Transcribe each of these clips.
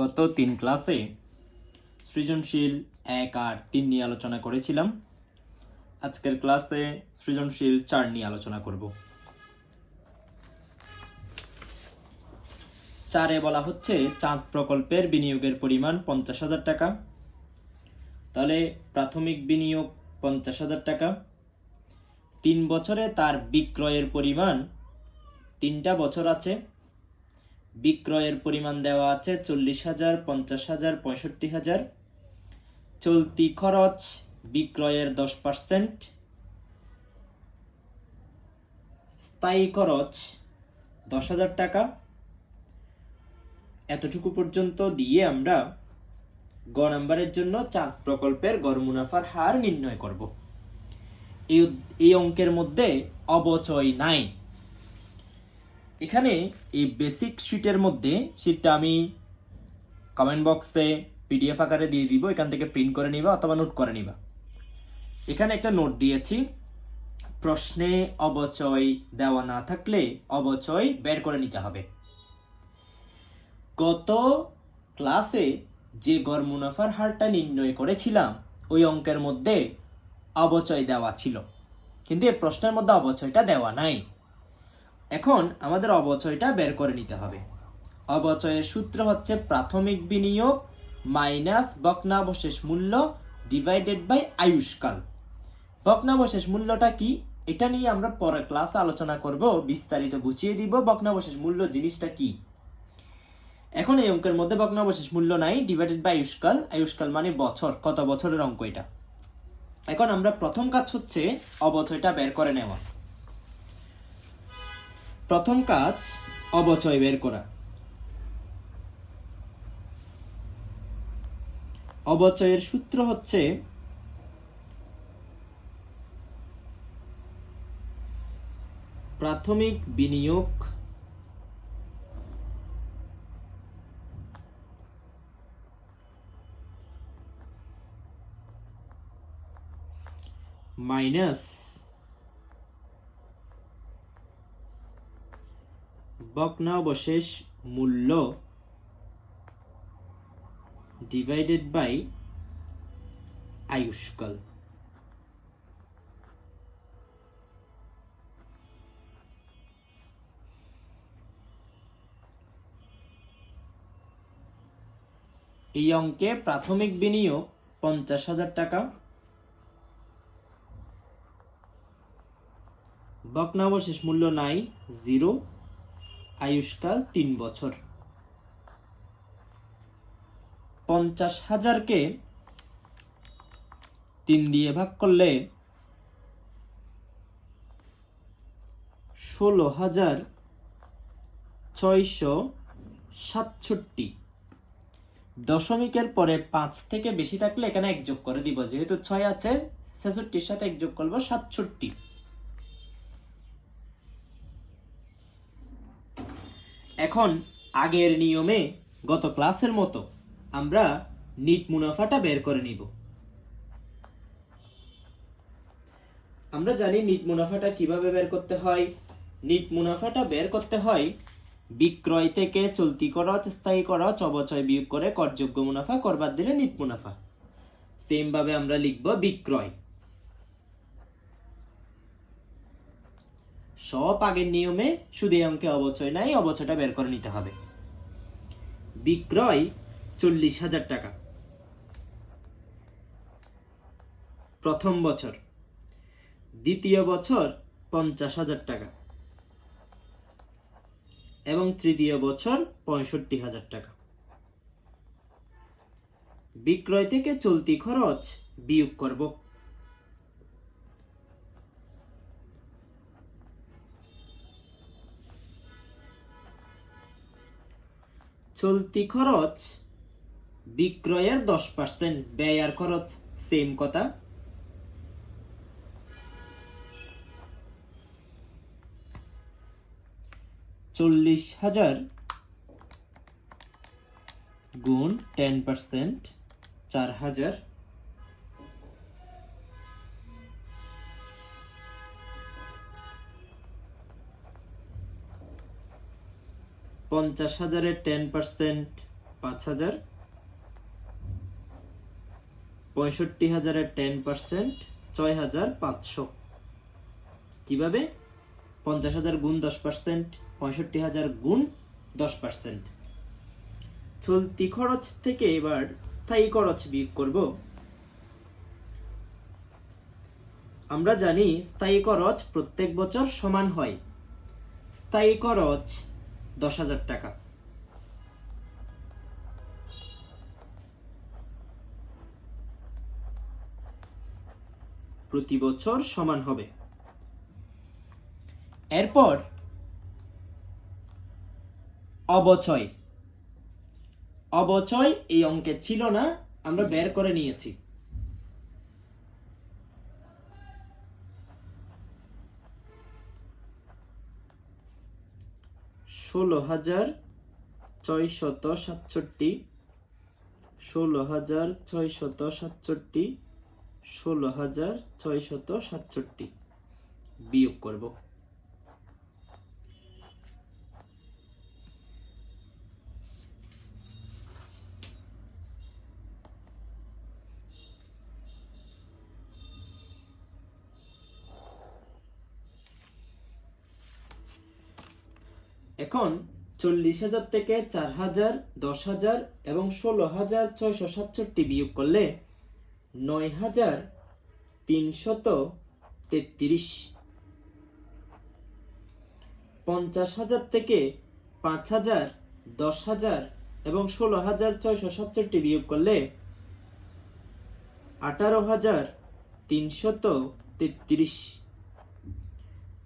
গত তিন ক্লাসে সৃজনশীল এক আর তিন নিয়ে আলোচনা করেছিলাম। আজকের ক্লাসে সৃজনশীল চার নিয়ে আলোচনা করব। চারে বলা হচ্ছে, চাঁদ প্রকল্পের বিনিয়োগের পরিমাণ পঞ্চাশ হাজার টাকা। তাহলে প্রাথমিক বিনিয়োগ পঞ্চাশ হাজার টাকা। তিন বছরে তার বিক্রয়ের পরিমাণ তিনটা বছর আছে। বিক্রয়ের পরিমাণ দেওয়া আছে চল্লিশ হাজার, পঞ্চাশ হাজার, পঁয়ষট্টি হাজার। চলতি খরচ বিক্রয়ের দশ পার্সেন্ট। স্থায়ী খরচ দশ হাজার টাকা। এতটুকু পর্যন্ত দিয়ে আমরা গ নাম্বারের জন্য চাঁদ প্রকল্পের গড় মুনাফার হার নির্ণয় করব। এই এই অঙ্কের মধ্যে অবচয় নাই। এখানে এই বেসিক শিটের মধ্যে শিটটা আমি কমেন্ট বক্সে পিডিএফ আকারে দিয়ে দিব, এখান থেকে প্রিন্ট করে নিবা অথবা নোট করে নিবা। এখানে একটা নোট দিয়েছি, প্রশ্নে অবচয় দেওয়া না থাকলে অবচয় বের করে নিতে হবে। গত ক্লাসে যে গড় মুনাফার হারটা নির্ণয় করেছিলাম, ওই অঙ্কের মধ্যে অবচয় দেওয়া ছিল। কিন্তু এই প্রশ্নের মধ্যে অবচয়টা দেওয়া নাই। এখন আমাদের অবচয়টা বের করে নিতে হবে। অবচয়ের সূত্র হচ্ছে প্রাথমিক বিনিয়োগ মাইনাস বকনাবশেষ মূল্য ডিভাইডেড বাই আয়ুষ্কাল। বকনাবশেষ মূল্যটা কি? এটা নিয়ে আমরা পরের ক্লাসে আলোচনা করব, বিস্তারিত বুঝিয়ে দিব বকনাবশেষ মূল্য জিনিসটা কি। এখন এই অঙ্কের মধ্যে বকনাবশেষ মূল্য নাই ডিভাইডেড বাই আয়ুষ্কাল। আয়ুষ্কাল মানে বছর, কত বছরের অঙ্ক এটা। এখন আমরা প্রথম কাজ হচ্ছে অবচয়টা বের করে নেওয়া। প্রথম কাজ অবচয় বের করা। অবচয়ের সূত্র হচ্ছে প্রাথমিক বিনিয়োগ মাইনাস ভগ্নাবশেষ মূল্য ডিভাইডেড বাই আয়ুষ্কাল। এই অঙ্কে প্রাথমিক বিনিয়োগ পঞ্চাশ হাজার টাকা। ভগ্নাবশেষ মূল্য নাই জিরো আয়ুষ্কাল তিন বছর। পঞ্চাশ হাজারকে তিন দিয়ে ভাগ করলে ষোলো হাজার ছয়শো সাতষট্টি। দশমিকের পরে পাঁচ থেকে বেশি থাকলে এখানে এক যোগ করে দিব, যেহেতু ছয় আছে, ছেষট্টির সাথে এক যোগ করব সাতষট্টি। এখন আগের নিয়মে গত ক্লাসের মতো আমরা নিট মুনাফাটা বের করে নিব। আমরা জানি নিট মুনাফাটা কীভাবে বের করতে হয়। নিট মুনাফাটা বের করতে হয় বিক্রয় থেকে চলতি খরচ, স্থায়ী খরচ, অবচয় বিয়োগ করে করযোগ্য মুনাফা করবার দিলে নিট মুনাফা। সেমভাবে আমরা লিখব বিক্রয়। সব আগের নিয়মে এই অঙ্কে অবচয় নাই, অবচয়টা বের করে নিতে হবে। বিক্রয় চল্লিশ হাজার টাকা। প্রথম বছর। দ্বিতীয় বছর পঞ্চাশ হাজার টাকা। এবং তৃতীয় বছর পঁয়ষট্টি হাজার টাকা। বিক্রয় থেকে চলতি খরচ বিয়োগ করব। চলতি খরচ, বিক্রয়ের দশ পার্সেন্ট ব্যয়ের খরচ সেম কথা। চল্লিশ হাজার গুণ টেন পার্সেন্ট চার হাজার পঞ্চাশ হাজারের টেন পার্সেন্ট, পাঁচ হাজার। পঁয়ষট্টি হাজারের টেন পার্সেন্ট, ছয় হাজার পাঁচশো। কীভাবে? পঞ্চাশ হাজার গুণ দশ পার্সেন্ট, পঁয়ষট্টি হাজার গুণ দশ পার্সেন্ট। চলতি খরচ থেকে এবার স্থায়ী খরচ বিয়োগ করব। আমরা জানি স্থায়ী খরচ প্রত্যেক বছর সমান হয়। স্থায়ী খরচ দশ হাজার টাকা। প্রতি বছর সমান হবে। এরপর অবচয়। অবচয় এই অঙ্কে ছিল না, আমরা বের করে নিয়েছি। ষোলো হাজার ছয়শত সাতষট্টি ষোলো হাজার ছয়শত সাতষট্টি ষোলো হাজার ছয়শত সাতষট্টি বিয়োগ করব। এখন চল্লিশ হাজার থেকে চার হাজার, দশ হাজার এবং ষোলো হাজার ছয়শো সাতষট্টি বিয়োগ করলে নয় হাজার তিনশত তেত্রিশ। পঞ্চাশ হাজার থেকে পাঁচ হাজার, দশ হাজার এবং ষোলো হাজার ছয়শো সাতষট্টি বিয়োগ করলে আঠারো হাজার তিনশত তেত্রিশ।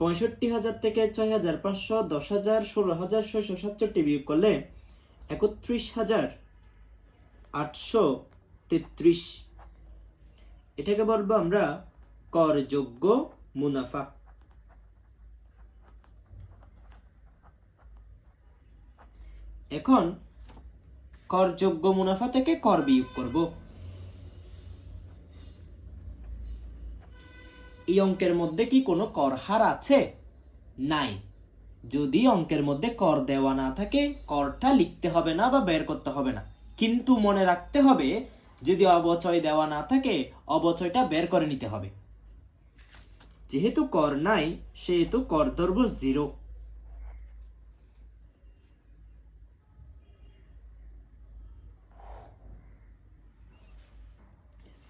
পঁয়ষট্টি হাজার থেকে ছয় হাজার পাঁচশো, দশ হাজার, ষোলো হাজার, ছয়শো সাতষট্টি বিয়োগ করলে একত্রিশ হাজার আটশো তেত্রিশ। এটাকে বলব আমরা করযোগ্য মুনাফা। এখন করযোগ্য মুনাফা থেকে কর বিয়োগ করব। এই অঙ্কের মধ্যে কি কোনো কর হার আছে? নাই। যদি অঙ্কের মধ্যে কর দেওয়া না থাকে, করটা লিখতে হবে না বা বের করতে হবে না। কিন্তু মনে রাখতে হবে, যদি অবচয় দেওয়া না থাকে, অবচয়টা বের করে নিতে হবে। যেহেতু কর নাই, সেহেতু কর ধরব জিরো।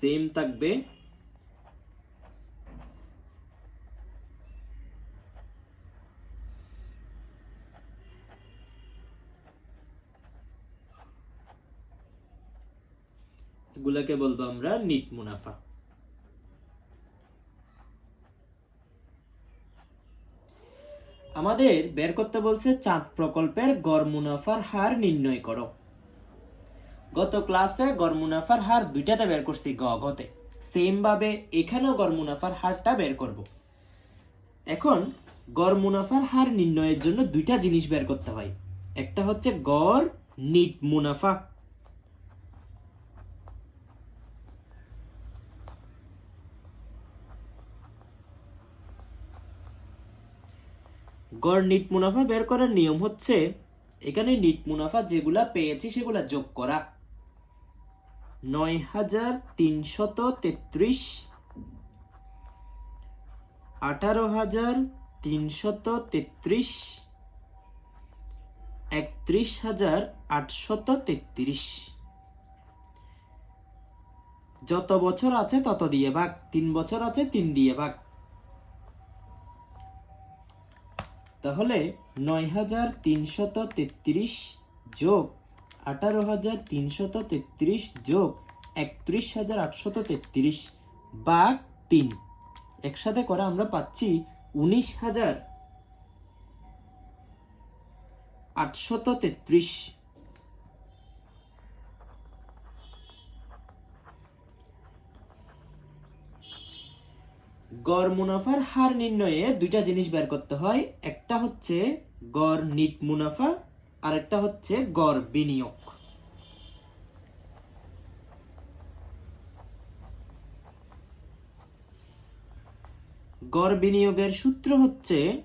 সেম থাকবে এগুলাকে বলব আমরা নিট মুনাফা। আমাদের বের করতে বলছে, চাঁদ প্রকল্পের গড় মুনাফার হার নির্ণয় করো। গত ক্লাসে গড় মুনাফার হার দুইটাতে বের করছি, গ, গতে। সেম ভাবে এখানেও গড় মুনাফার হারটা বের করব। এখন গড় মুনাফার হার নির্ণয়ের জন্য দুইটা জিনিস বের করতে হয়। একটা হচ্ছে গড়, নিট মুনাফা। গড় নিট মুনাফা বের করার নিয়ম হচ্ছে, এখানে নিট মুনাফা যেগুলা পেয়েছি সেগুলা যোগ করা। নয় হাজার তিনশত তেত্রিশ, আঠারো হাজার তিনশত তেত্রিশ, একত্রিশ হাজার আটশত তেত্রিশ। যত বছর আছে তত দিয়ে ভাগ, তিন বছর আছে তিন দিয়ে ভাগ। তাহলে নয় হাজার তিনশত তেত্রিশ যোগ আঠারো হাজার তিনশত তেত্রিশ যোগ একত্রিশ হাজার আটশত তেত্রিশ বা তিন। একসাথে করা আমরা পাচ্ছি উনিশ হাজার আটশত তেত্রিশ। গড় মুনাফার হার নির্ণয়ে দুইটা জিনিস বের করতে হয়। একটা হচ্ছে গড় নিট মুনাফা, আর একটা হচ্ছে গড় বিনিয়োগ। গড় বিনিয়োগের সূত্র হচ্ছে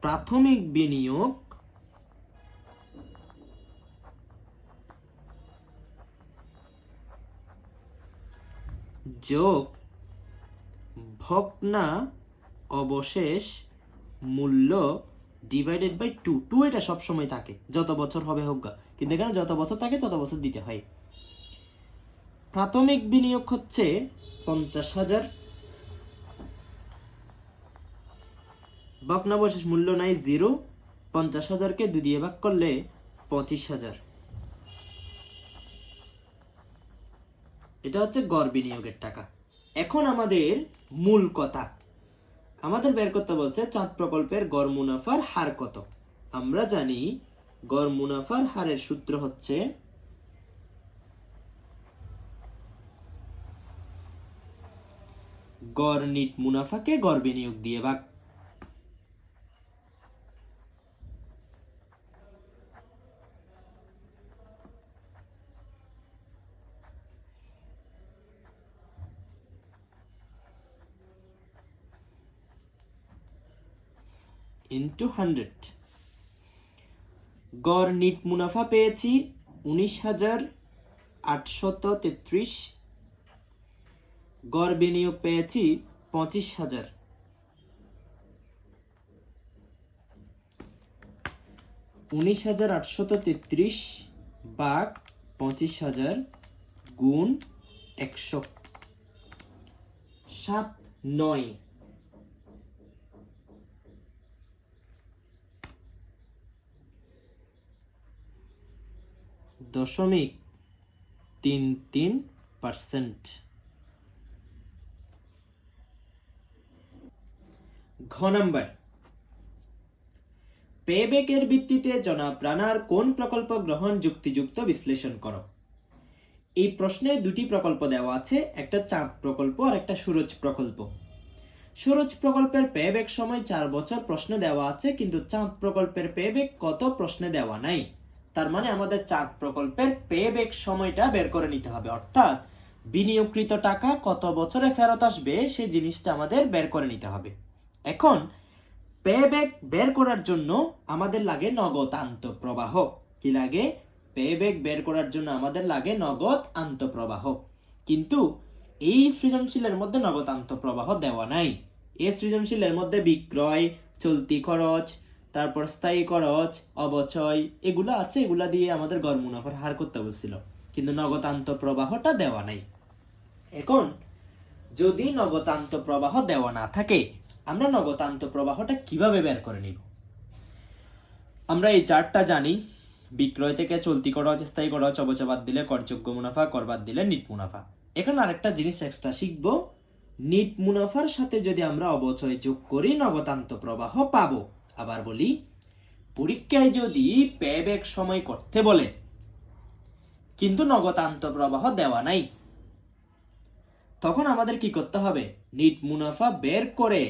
প্রাথমিক বিনিয়োগ যোগ ভগ্না অবশেষ মূল্য ডিভাইডেড বাই টু টু এটা সবসময় থাকে, যত বছর হবে হোক। কিন্তু এখানে যত বছর থাকে, তত বছর দিতে হয়। প্রাথমিক বিনিয়োগ হচ্ছে পঞ্চাশ হাজার। ভগ্নাবশেষ মূল্য নাই জিরো পঞ্চাশ হাজারকে দুই দিয়ে ভাগ করলে পঁচিশ হাজার। এটা হচ্ছে গড় বিনিয়োগের টাকা। এখন আমাদের মূল কথা। আমাদের বের করতে বলছে চাঁদ প্রকল্পের গড় মুনাফার হার কত? আমরা জানি গড় মুনাফার হারের সূত্র হচ্ছে গড় নিট মুনাফাকে গড় বিনিয়োগ দিয়ে ভাগ। ইন্টু হান্ড্রেড গড় নিট মুনাফা পেয়েছি উনিশ হাজার আটশত তেত্রিশ। গড় বিনিয়োগ পেয়েছি পঁচিশ হাজার। উনিশ হাজার আটশত তেত্রিশ বাঘ পঁচিশ হাজার গুণ একশো। সাত, নয়। দশমিক তিন তিন পার্সেন্ট। ঘ নাম্বার। পেব্যাকের ভিত্তিতে জনাব রানার কোন প্রকল্প গ্রহণ যুক্তিযুক্ত বিশ্লেষণ করো? এই প্রশ্নে দুটি প্রকল্প দেওয়া আছে, একটা চাঁদ প্রকল্প আর একটা সুরজ প্রকল্প। সুরজ প্রকল্পের পেব্যাক সময় চার বছর প্রশ্নে দেওয়া আছে, কিন্তু চাঁদ প্রকল্পের পেব্যাক কত প্রশ্নে দেওয়া নাই? তার মানে আমাদের চাঁদ প্রকল্পের পেব্যাক সময়টা বের করে নিতে হবে। অর্থাৎ বিনিয়োগকৃত টাকা কত বছরে ফেরত আসবে সেই জিনিসটা আমাদের বের করে নিতে হবে। এখন পেব্যাক বের করার জন্য আমাদের লাগে নগদ আন্তঃপ্রবাহ। কি লাগে? পেব্যাক বের করার জন্য আমাদের লাগে নগদ আন্তঃপ্রবাহ। কিন্তু এই সৃজনশীলের মধ্যে নগদ আন্তঃপ্রবাহ দেওয়া নাই। এই সৃজনশীলের মধ্যে বিক্রয়, চলতি খরচ তারপর স্থায়ী খরচ অবচয়, এগুলো আছে, এগুলা দিয়ে আমাদের গড় মুনাফার হার করতে বলছিল। কিন্তু নগদ প্রবাহটা দেওয়া নাই। এখন, যদি নগদান্ত প্রবাহ দেওয়া না থাকে, আমরা নগদান্ত প্রবাহটা কীভাবে বের করে নিব? আমরা এই চারটা জানি। বিক্রয় থেকে চলতি খরচ স্থায়ী খরচ অবচয় বাদ দিলে করযোগ্য মুনাফা, কর বাদ দিলে নিট মুনাফা। এখন আরেকটা জিনিস এক্সট্রা শিখব। নিট মুনাফার সাথে যদি আমরা অবচয় যোগ করি নগদান্ত প্রবাহ পাবো। আবার বলি, পরীক্ষায় যদি পেব্যাক সময় করতে বলে, কিন্তু নগদান্ত প্রবাহ দেওয়া নাই, তখন আমাদের কি করতে হবে? নিট মুনাফা বের করে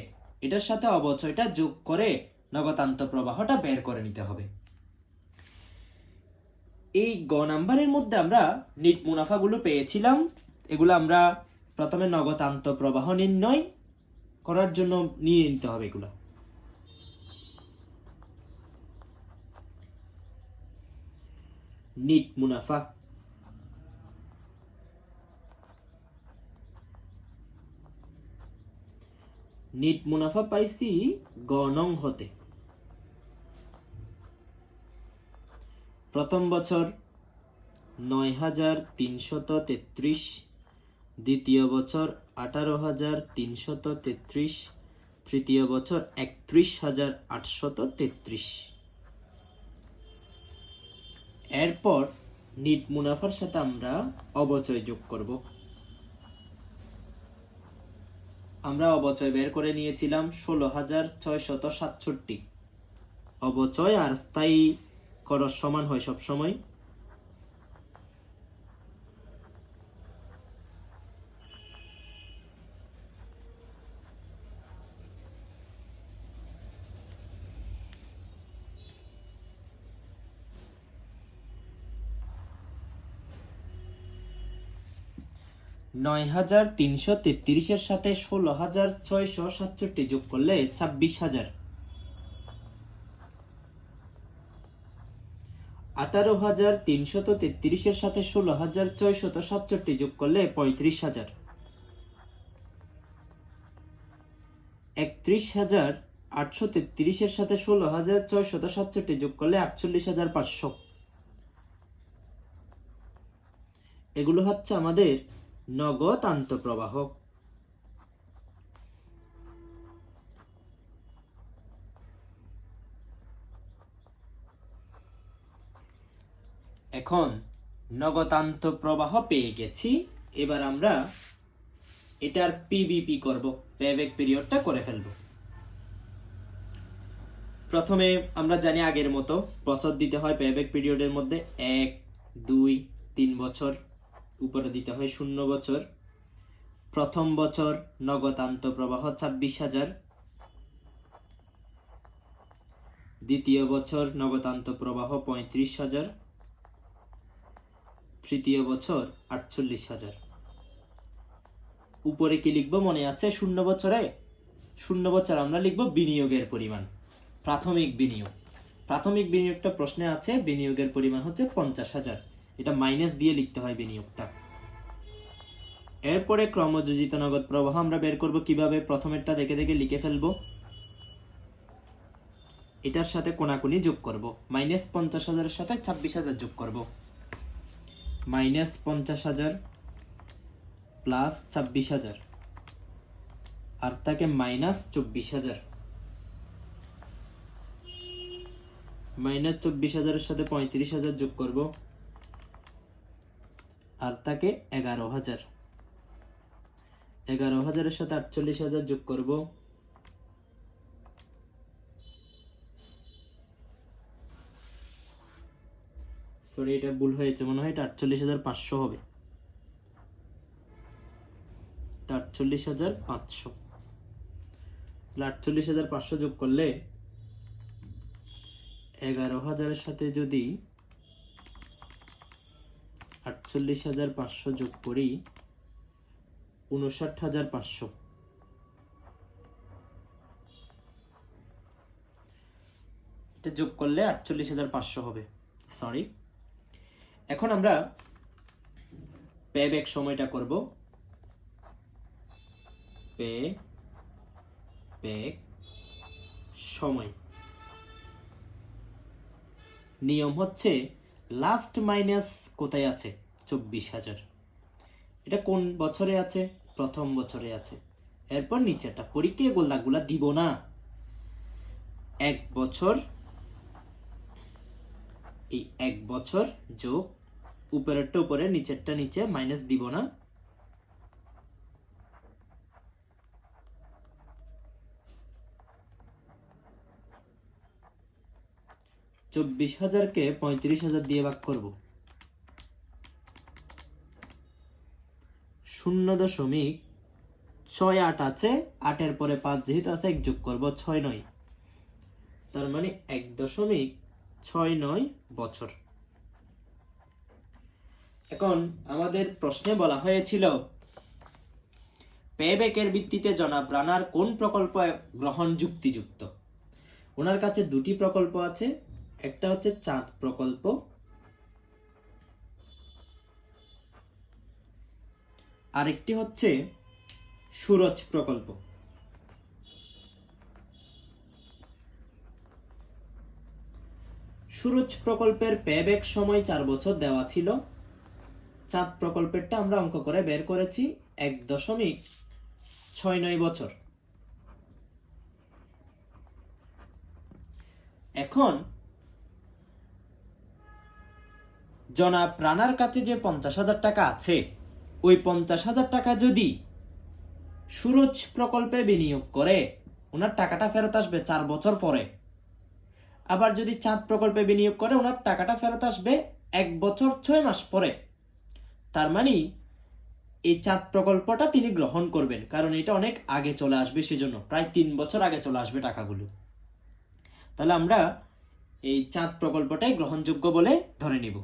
এটার সাথে অবচয়টা যোগ করে নগদান্ত প্রবাহটা বের করে নিতে হবে। এই গ নাম্বারের মধ্যে আমরা নিট মুনাফাগুলো পেয়েছিলাম, এগুলো আমরা প্রথমে নগদান্ত প্রবাহ নির্ণয় করার জন্য নিয়ে নিতে হবে এগুলো। নিট মুনাফা। নিট মুনাফা পাইছি গণং হতে। প্রথম বছর নয় হাজার তিনশত তেত্রিশ, দ্বিতীয় বছর আঠারো হাজার তিনশত তেত্রিশ, তৃতীয় বছর একত্রিশ হাজার আটশত তেত্রিশ। এরপর নিট মুনাফার সাথে আমরা অবচয় যোগ করব। আমরা অবচয় বের করে নিয়েছিলাম ষোলো হাজার ছয়শত সাতষট্টি। অবচয় আর স্থায়ী খরচ সমান হয় সব নয় হাজার তিনশো তেত্রিশের সাথে ষোলো হাজার ছয়শো সাতষট্টি যোগ করলে ছাব্বিশ হাজার। আঠারো হাজার তিনশত তেত্রিশের সাথে ষোলো হাজার ছয়শত সাতষট্টি যোগ করলে পঁয়ত্রিশ হাজার। একত্রিশ হাজার আটশো তেত্রিশের সাথে ষোলো হাজার ছয়শত সাতষট্টি যোগ করলে আটচল্লিশ হাজার পাঁচশো। এগুলো হচ্ছে আমাদের নগদ আন্তঃপ্রবাহ এখন নগদান্ত প্রবাহ পেয়ে গেছি। এবার আমরা এটার পিবিপি করব পেব্যাক পিরিয়ডটা করে ফেলব। প্রথমে আমরা জানি আগের মতো, বছর দিতে হয় পেব্যাক পিরিয়ডের মধ্যে এক, দুই, তিন বছর। উপরে দিতে হয় শূন্য বছর। প্রথম বছর নগদান্ত প্রবাহ ছাব্বিশ হাজার। দ্বিতীয় বছর নগদান্ত প্রবাহ পঁয়ত্রিশ হাজার। তৃতীয় বছর আটচল্লিশ হাজার। উপরে কি লিখব? মনে আছে শূন্য বছরে? শূন্য বছর আমরা লিখব বিনিয়োগের পরিমাণ, প্রাথমিক বিনিয়োগ। প্রাথমিক বিনিয়োগটা প্রশ্নে আছে, বিনিয়োগের পরিমাণ হচ্ছে পঞ্চাশ হাজার। এটা মাইনাস দিয়ে লিখতে হয় বিনিয়োগটা। এরপরে ক্রমযোজিত নগদ প্রবাহ আমরা বের করব কীভাবে? প্রথমেরটা দেখে দেখে লিখে ফেলব। এটার সাথে কোনাকুনি যোগ করব। মাইনাস পঞ্চাশ হাজারের সাথে ছাব্বিশ হাজার যোগ করব। মাইনাস পঞ্চাশ হাজার প্লাস ছাব্বিশ হাজার। আর তাকে মাইনাস চব্বিশ হাজার। মাইনাস চব্বিশ হাজারের সাথে পঁয়ত্রিশ হাজার যোগ করব। আর তাকে এগারো হাজার। এগারো হাজারের সাথে আটচল্লিশ হাজার যোগ করব। সরি এটা ভুল হয়েছে, মনে হয় এটা আটচল্লিশ হাজার পাঁচশো হবে। আটচল্লিশ হাজার পাঁচশো। তাহলে আটচল্লিশ হাজার পাঁচশো যোগ করলে এগারো হাজারের সাথে যদি আটচল্লিশ হাজার পাঁচশো যোগ করি উনষাট হাজার পাঁচশো। এটা যোগ করলে আটচল্লিশ হাজার পাঁচশো হবে। সরি এখন আমরা পে ব্যাক সময়টা করব। পে ব্যাক সময়। নিয়ম হচ্ছে লাস্ট মাইনাস কোথায় আছে? চব্বিশ হাজার। এটা কোন বছরে আছে? প্রথম বছরে আছে। এরপর নিচেরটা পরীক্ষায় গোলদাগুলা দিব না। এক বছর, এই এক বছর যোগ উপরেরটা উপরে, নিচেরটা নিচে মাইনাস দিব না। চব্বিশ হাজারকে পঁয়ত্রিশ হাজার দিয়ে ভাগ করব। শূন্য দশমিক ছয় আট আছে, আটের পরে পাঁচ যেহেতু আছে, এক যোগ করব ছয় নয়। তার মানে এক দশমিক ছয় নয় বছর। এখন আমাদের প্রশ্নে বলা হয়েছিল পেব্যাকের ভিত্তিতে জনাব রানার কোন প্রকল্প গ্রহণ যুক্তিযুক্ত? ওনার কাছে দুটি প্রকল্প আছে একটা হচ্ছে চাঁদ প্রকল্প। আরেকটি হচ্ছে সুরজ প্রকল্প। সুরজ প্রকল্পের পেব্যাক সময় চার বছর দেওয়া ছিল। চাঁদ প্রকল্পেরটা আমরা অঙ্ক করে বের করেছি এক দশমিক ছয় নয় বছর। এখন জনাব রানার কাছে যে পঞ্চাশ হাজার টাকা আছে, ওই পঞ্চাশ হাজার টাকা যদি সুরজ প্রকল্পে বিনিয়োগ করে, ওনার টাকাটা ফেরত আসবে চার বছর পরে। আবার যদি চাঁদ প্রকল্পে বিনিয়োগ করে, ওনার টাকাটা ফেরত আসবে এক বছর ছয় মাস পরে। তার মানে এই চাঁদ প্রকল্পটা তিনি গ্রহণ করবেন, কারণ এটা অনেক আগে চলে আসবে সেজন্য, প্রায় তিন বছর আগে চলে আসবে টাকাগুলো। তাহলে আমরা এই চাঁদ প্রকল্পটাই গ্রহণযোগ্য বলে ধরে নিব।